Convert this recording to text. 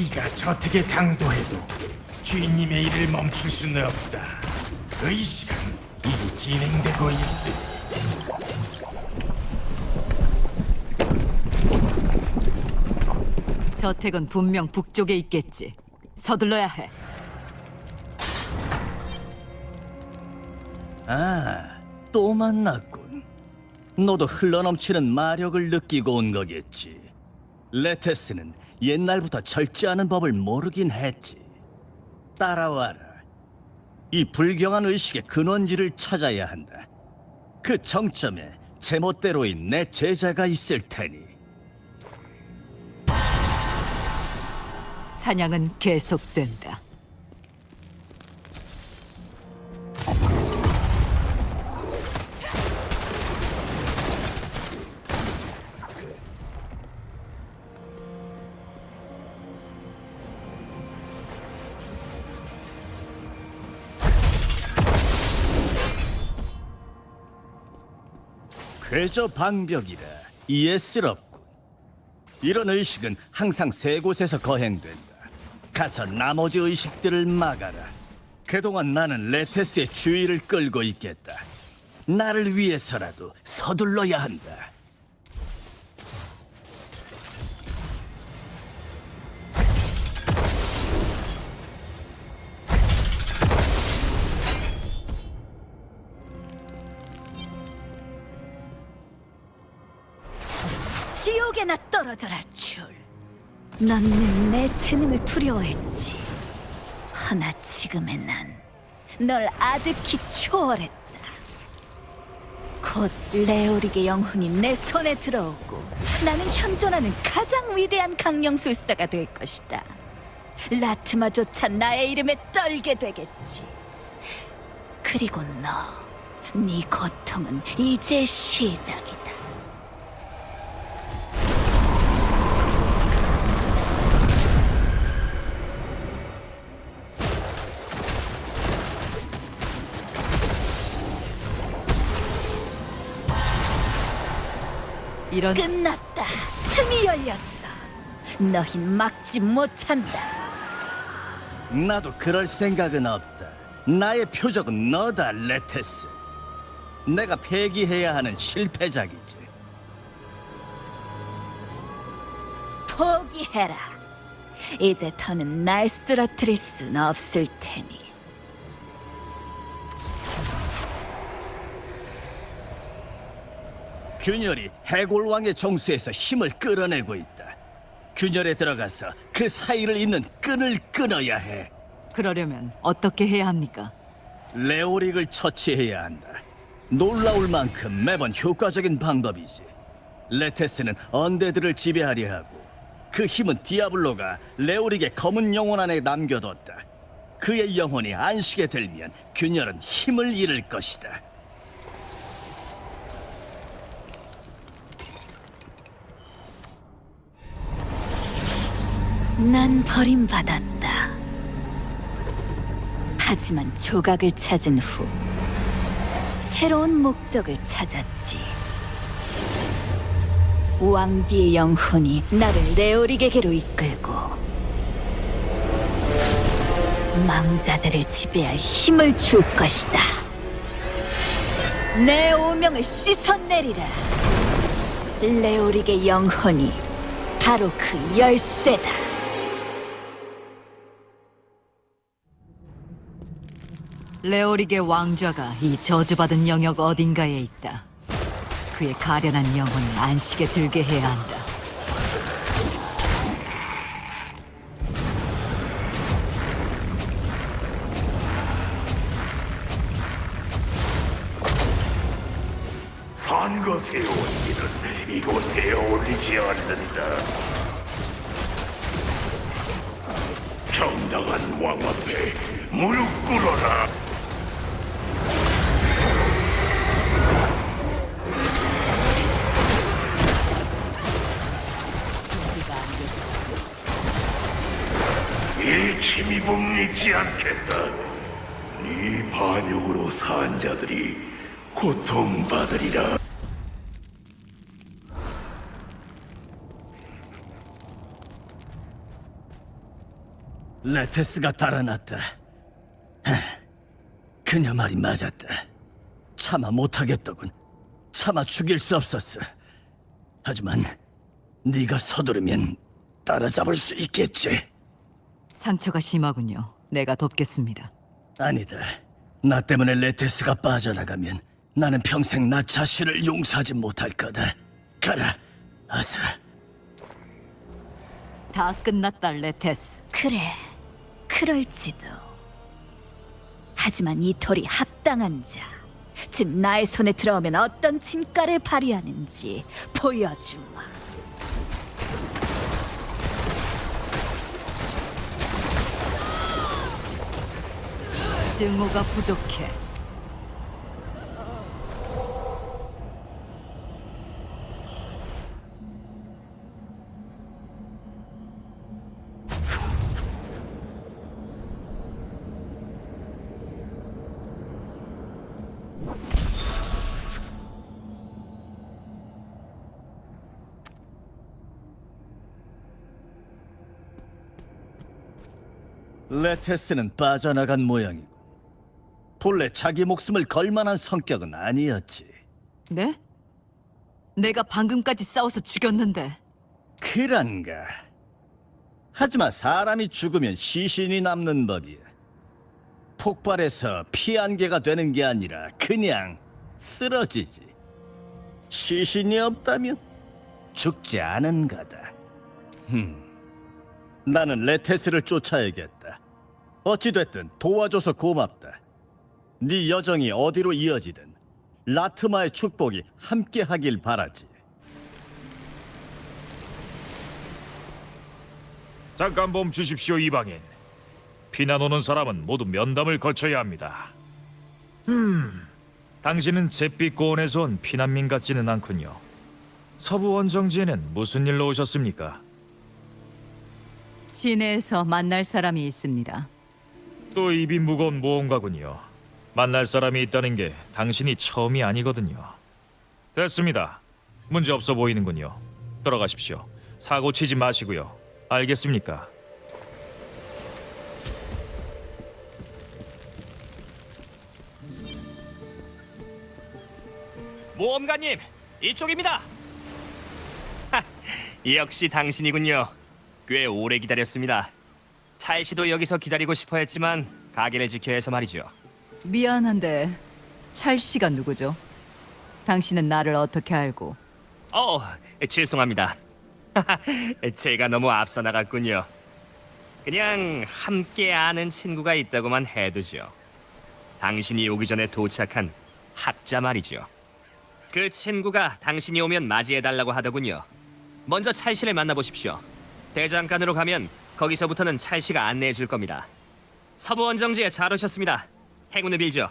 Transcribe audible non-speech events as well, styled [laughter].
네가 저택에 당도해도 주인님의 일을 멈출 수는 없다. 의식은 이미 진행되고 있으니 저택은 분명 북쪽에 있겠지. 서둘러야 해. 아, 또 만났군. 너도 흘러넘치는 마력을 느끼고 온 거겠지. 레테스는 옛날부터 절제하는 법을 모르긴 했지. 따라와라. 이 불경한 의식의 근원지를 찾아야 한다. 그 정점에 제멋대로인 내 제자가 있을 테니. 사냥은 계속된다. 궤저 방벽이라 이해스럽군. 이런 의식은 항상 세 곳에서 거행된다. 가서 나머지 의식들을 막아라. 그동안 나는 레테스의 주의를 끌고 있겠다. 나를 위해서라도 서둘러야 한다. 떨어져라 줄. 너는 내 재능을 두려워했지. 허나 지금의 난 널 아득히 초월했다. 곧 레오릭의 영혼이 내 손에 들어오고 나는 현존하는 가장 위대한 강령술사가 될 것이다. 라트마조차 나의 이름에 떨게 되겠지. 그리고 너, 네 고통은 이제 시작이다. 이런 끝났다. 틈이 열렸어. 너흰 막지 못한다. 나도 그럴 생각은 없다. 나의 표적은 너다, 레테스. 내가 폐기해야 하는 실패작이지. 포기해라. 이제 더는 날 쓰러뜨릴 순 없을 테니. 균열이 해골왕의 정수에서 힘을 끌어내고 있다. 균열에 들어가서 그 사이를 잇는 끈을 끊어야 해. 그러려면 어떻게 해야 합니까? 레오릭을 처치해야 한다. 놀라울 만큼 매번 효과적인 방법이지. 레테스는 언데드를 지배하려 하고 그 힘은 디아블로가 레오릭의 검은 영혼 안에 남겨뒀다. 그의 영혼이 안식에 들면 균열은 힘을 잃을 것이다. 난 버림받았다. 하지만 조각을 찾은 후 새로운 목적을 찾았지. 왕비의 영혼이 나를 레오릭에게로 이끌고 망자들을 지배할 힘을 줄 것이다. 내 오명을 씻어내리라. 레오릭의 영혼이 바로 그 열쇠다. 레오릭의 왕좌가 이 저주받은 영역 어딘가에 있다. 그의 가련한 영혼을 안식에 들게 해야 한다. 산 것에 온 일은 이곳에 어울리지 않는다. 정당한 왕 앞에 무릎 꿇어라. 이 침입은 믿지 않겠다. 네 반역으로 산 자들이 고통받으리라. 레테스가 달아났다. 하, 그녀 말이 맞았다. 차마 못하겠더군. 차마 죽일 수 없었어. 하지만 네가 서두르면 따라잡을 수 있겠지. 상처가 심하군요. 내가 돕겠습니다. 아니다. 나 때문에 레테스가 빠져나가면 나는 평생 나 자신을 용서하지 못할 거다. 가라, 어서. 다 끝났다, 레테스. 그래, 그럴지도. 하지만 이 돌이 합당한 자, 즉 나의 손에 들어오면 어떤 진가를 발휘하는지 보여주마. 증오가 부족해. 레테스는 빠져나간 모양이고 본래 자기 목숨을 걸 만한 성격은 아니었지. 네? 내가 방금까지 싸워서 죽였는데 그란가. 하지만 사람이 죽으면 시신이 남는 법이야. 폭발해서 피 안개가 되는 게 아니라 그냥 쓰러지지. 시신이 없다면 죽지 않은 거다. 흠. 나는 레테스를 쫓아야겠다. 어찌됐든 도와줘서 고맙다. 네 여정이 어디로 이어지든 라트마의 축복이 함께하길 바라지. 잠깐 멈추십시오, 이방인. 피난 오는 사람은 모두 면담을 거쳐야 합니다. 음, 당신은 잿빛 고원에서 온 피난민 같지는 않군요. 서부 원정지에는 무슨 일로 오셨습니까? 시내에서 만날 사람이 있습니다. 또 입이 무거운 모험가군요. 만날 사람이 있다는 게 당신이 처음이 아니거든요. 됐습니다. 문제 없어 보이는군요. 들어가십시오. 사고 치지 마시고요. 알겠습니까? 모험가님, 이쪽입니다. 하, 역시 당신이군요. 꽤 오래 기다렸습니다. 찰 씨도 여기서 기다리고 싶어 했지만 가게를 지켜야 해서 말이죠. 미안한데 찰 씨가 누구죠? 당신은 나를 어떻게 알고? 어, 죄송합니다. [laughs] 제가 너무 앞서 나갔군요. 그냥 함께 아는 친구가 있다고만 해두죠. 당신이 오기 전에 도착한 학자 말이죠. 그 친구가 당신이 오면 맞이해달라고 하더군요. 먼저 찰 씨를 만나보십시오. 대장간으로 가면 거기서부터는 찰 씨가 안내해 줄 겁니다. 서부 원정지에 잘 오셨습니다. 행운을 빌죠.